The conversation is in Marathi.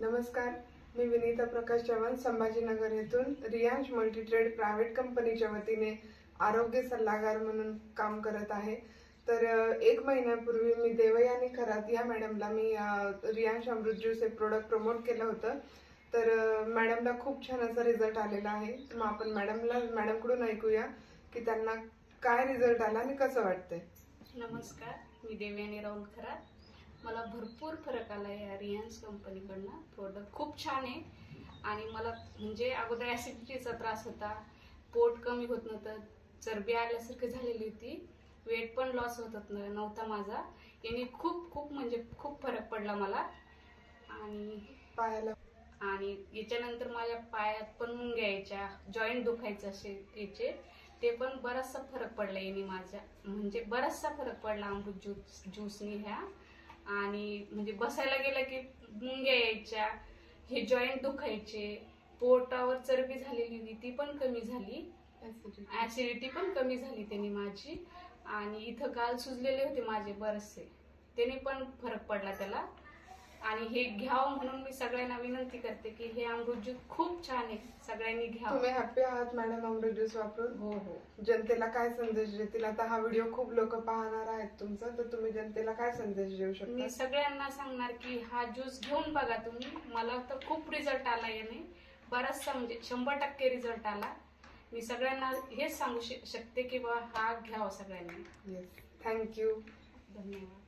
नमस्कार. मी विनीता प्रकाश चव्हाण संभाजीनगर येथून रियांश मल्टीट्रेड प्रायव्हेट कंपनीच्या वतीने आरोग्य सल्लागार म्हणून काम करत आहे. तर एक महिन्यापूर्वी मी देवयानी खरात या मॅडमला मी रियांश अमृत ज्यूस हे प्रोडक्ट प्रमोट केलं होतं. तर मॅडमला खूप छान असा रिझल्ट आलेला आहे. मग आपण मॅडमला मॅडमकडून ऐकूया की त्यांना काय रिझल्ट आला आणि कसं वाटतंय? नमस्कार. मी देवयानी राहुल खरात. मला भरपूर फरक आला या रियांस कंपनीकडनं प्रोडक्ट खूप छान आहे. आणि मला म्हणजे अगोदर ॲसिडिटीचा त्रास होता. पोट कमी होत नव्हतं. चरबी आल्यासारखी झालेली होती. वेट पण लॉस होत नव्हता माझा. याने खूप खूप म्हणजे खूप फरक पडला मला. आणि पायाला. आणि याच्यानंतर माझ्या पायात पण मुंग्या यायच्या. जॉईंट दुखायचे असे याचे. ते पण बराचसा फरक पडला याने माझ्या. म्हणजे बराचसा फरक पडला अमृत ज्यूस ज्यूसनी ह्या. आणि म्हणजे बसायला गेलं की मुंग्या यायच्या हे जॉईंट दुखायचे पोटावर चरबी झालेली होती ती पण कमी झाली. ऍसिडिटी पण कमी झाली त्यांनी माझी. आणि इथं गाल सुजलेले होते माझे बरेचसे. त्याने पण फरक पडला त्याला. आणि हे घ्यावं म्हणून मी सगळ्यांना विनंती करते की हे अमृत ज्यूस खूप छान आहे. सगळ्यांनी घ्यावं. तुम्ही हॅपी आहात मॅडम अमृत ज्यूस वापरून? हो हो. जनतेला काय संदेश देतील? आता हा व्हिडिओ खूप लोक पाहणार आहेत तुमचा तर तुम्ही जनतेला काय संदेश देऊ मी शकता सगळ्यांना सांगणार की हा ज्यूस घेऊन बघा तुम्ही. मला तर खूप रिझल्ट आला याने. बराचसा म्हणजे शंभर टक्के रिझल्ट आला. मी सगळ्यांना हेच सांगू शक- शकते की बा हा घ्यावा सगळ्यांनी. येस थँक्यू धन्यवाद.